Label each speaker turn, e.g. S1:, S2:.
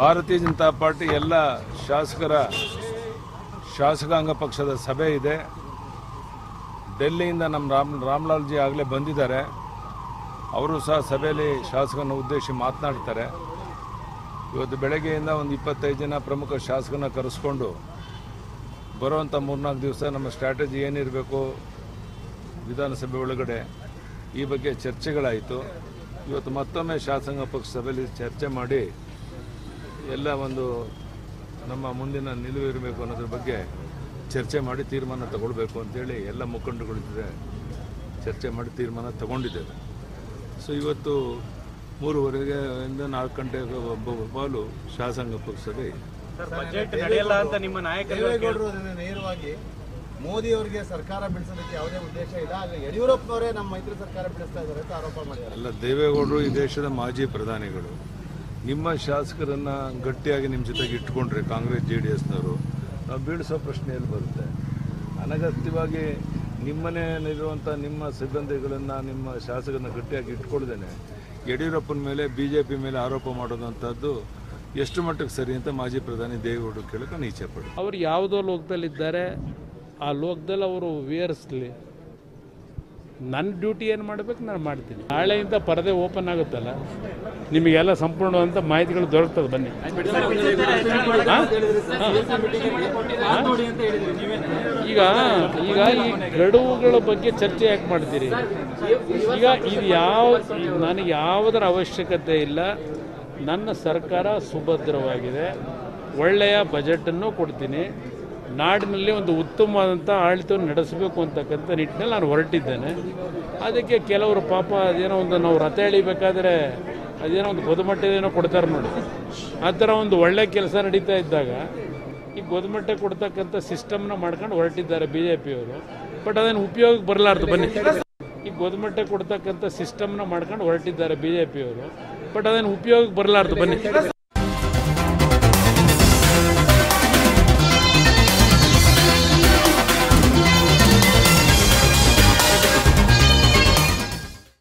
S1: ಭಾರತೀಯ ಜನತಾ ಪಾರ್ಟಿ ಎಲ್ಲ ಶಾಸಕರ ಶಾಸಕಾಂಗ ಪಕ್ಷದ ಸಭೆ ಇದೆ. ಡೆಲ್ಲಿಯಿಂದ ನಮ್ಮ ರಾಮ್, ರಾಮ್ಲಾಲ್ಜಿ ಆಗಲೇ ಬಂದಿದ್ದಾರೆ. ಅವರು ಸಹ ಸಭೆಯಲ್ಲಿ ಶಾಸಕನ ಉದ್ದೇಶಿ ಮಾತನಾಡ್ತಾರೆ. ಇವತ್ತು ಬೆಳಗ್ಗೆಯಿಂದ ಒಂದು ಇಪ್ಪತ್ತೈದು ಜನ ಪ್ರಮುಖ ಶಾಸಕನ ಕರೆಸ್ಕೊಂಡು ಬರುವಂಥ ಮೂರ್ನಾಲ್ಕು ದಿವಸ ನಮ್ಮ ಸ್ಟ್ರಾಟಜಿ ಏನಿರಬೇಕು ವಿಧಾನಸಭೆ ಒಳಗಡೆ ಈ ಬಗ್ಗೆ ಚರ್ಚೆಗಳಾಯಿತು. ಇವತ್ತು ಮತ್ತೊಮ್ಮೆ ಶಾಸಕಾಂಗ ಪಕ್ಷ ಸಭೆಯಲ್ಲಿ ಚರ್ಚೆ ಮಾಡಿ ಎಲ್ಲ ಒಂದು ನಮ್ಮ ಮುಂದಿನ ನಿಲುವು ಇರಬೇಕು ಅನ್ನೋದ್ರ ಬಗ್ಗೆ ಚರ್ಚೆ ಮಾಡಿ ತೀರ್ಮಾನ ತಗೊಳ್ಬೇಕು ಅಂತೇಳಿ ಎಲ್ಲ ಮುಖಂಡಗಳು ಜೊತೆ ಚರ್ಚೆ ಮಾಡಿ ತೀರ್ಮಾನ ತಗೊಂಡಿದ್ದೇವೆ. ಸೊ ಇವತ್ತು ಮೂರುವರೆಗೆ ಇಂದ ನಾಲ್ಕು ಗಂಟೆಗೆ ಒಬ್ಬ ಬಾಲು ಶಾಸಂಗ ಪಕ್ಷ
S2: ಬಜೆಟ್ ನಡೆಯಲ್ಲ ಅಂತ ನಿಮ್ಮ ನಾಯಕರು
S3: ನೇರವಾಗಿ ಮೋದಿ ಅವರಿಗೆ ಸರ್ಕಾರ ಬೆಳೆಸೋದಕ್ಕೆ ಯಾವುದೇ ಉದ್ದೇಶ ಇಲ್ಲ ಆದ್ರೆ ಯಡಿಯೂರಪ್ಪನವರೇ ನಮ್ಮ ಮೈತ್ರಿ ಸರ್ಕಾರ ಬಿಡಿಸ್ತಾ ಇದ್ದಾರೆ ಅಂತ ಆರೋಪ ಮಾಡಿದ್ದಾರೆ.
S1: ಅಲ್ಲ ದೇವೇಗೌಡರು ಈ ದೇಶದ ಮಾಜಿ ಪ್ರಧಾನಿಗಳು. ನಿಮ್ಮ ಶಾಸಕರನ್ನ ಗಟ್ಟಿಯಾಗಿ ನಿಮ್ಮ ಜೊತೆಗೆ ಇಟ್ಕೊಂಡ್ರೆ ಕಾಂಗ್ರೆಸ್, ಜೆ ಡಿ ಎಸ್ನವರು, ನಾವು ಬೀಳಿಸೋ ಪ್ರಶ್ನೆ ಎಲ್ಲಿ ಬರುತ್ತೆ? ಅನಗತ್ಯವಾಗಿ ನಿಮ್ಮನೇಲಿರುವಂಥ ನಿಮ್ಮ ಸಿಬ್ಬಂದಿಗಳನ್ನು, ನಿಮ್ಮ ಶಾಸಕರನ್ನ ಗಟ್ಟಿಯಾಗಿ ಇಟ್ಕೊಳ್ದೇನೆ ಯಡಿಯೂರಪ್ಪನ ಮೇಲೆ ಬಿ ಜೆ ಪಿ ಮೇಲೆ ಆರೋಪ ಮಾಡೋದಂಥದ್ದು ಎಷ್ಟು ಮಟ್ಟಕ್ಕೆ ಸರಿ ಅಂತ ಮಾಜಿ ಪ್ರಧಾನಿ ದೇವೇಗೌಡರು ಕೇಳಕ್ಕೆ ನೀಚೆ ಇಚ್ಛೆ
S4: ಅವರು ಯಾವುದೋ ಲೋಕದಲ್ಲಿದ್ದಾರೆ, ಆ ಲೋಕದಲ್ಲಿ ಅವರು ವಿವರಿಸ್ಲಿ ನನ್ನ ಡ್ಯೂಟಿ ಏನು ಮಾಡಬೇಕು ನಾನು ಮಾಡ್ತೀನಿ. ನಾಳೆಯಿಂದ ಪರದೆ ಓಪನ್ ಆಗುತ್ತಲ್ಲ, ನಿಮಗೆಲ್ಲ ಸಂಪೂರ್ಣವಾದಂಥ ಮಾಹಿತಿಗಳು ದೊರಕ್ತದೆ, ಬನ್ನಿ? ಈಗ ಈಗ ಈ ಗಡುವುಗಳ ಬಗ್ಗೆ ಚರ್ಚೆ ಯಾಕೆ ಮಾಡ್ತೀರಿ? ಈಗ ಇದು ಯಾವ, ನನಗೆ ಯಾವುದರ ಅವಶ್ಯಕತೆ ಇಲ್ಲ. ನನ್ನ ಸರ್ಕಾರ ಸುಭದ್ರವಾಗಿದೆ. ಒಳ್ಳೆಯ ಬಜೆಟನ್ನು ಕೊಡ್ತೀನಿ. ನಾಡಿನಲ್ಲಿ ಒಂದು ಉತ್ತಮವಾದಂಥ ಆಡಳಿತವನ್ನು ನಡೆಸಬೇಕು ಅಂತಕ್ಕಂಥ ನಿಟ್ಟಿನಲ್ಲಿ ನಾನು ಹೊರಟಿದ್ದೇನೆ. ಅದಕ್ಕೆ ಕೆಲವರು ಪಾಪ ಅದೇನೋ ಒಂದು ನಾವು ರಥ ಎಳಿಬೇಕಾದ್ರೆ ಅದೇನೋ ಒಂದು ಗೊದಮಟ್ಟದೇನೋ ಕೊಡ್ತಾರೆ ನೋಡಿ. ಆ ಥರ ಒಂದು ಒಳ್ಳೆ ಕೆಲಸ ನಡೀತಾ ಇದ್ದಾಗ ಈ ಗೊದಮಟ್ಟೆ ಕೊಡ್ತಕ್ಕಂಥ ಸಿಸ್ಟಮ್ನ ಮಾಡ್ಕೊಂಡು ಹೊರಟಿದ್ದಾರೆ ಬಿ ಜೆ ಪಿಯವರು ಬಟ್ ಅದನ್ನು ಉಪಯೋಗಕ್ಕೆ ಬರಲಾರ್ದು ಬನ್ನಿ. ಈ ಗೊದಮಟ್ಟೆ ಕೊಡ್ತಕ್ಕಂಥ ಸಿಸ್ಟಮ್ನ ಮಾಡ್ಕೊಂಡು ಹೊರಟಿದ್ದಾರೆ ಬಿ ಜೆ ಪಿಯವರು ಬಟ್ ಅದನ್ನು ಉಪಯೋಗಕ್ಕೆ ಬರಲಾರ್ದು ಬನ್ನಿ.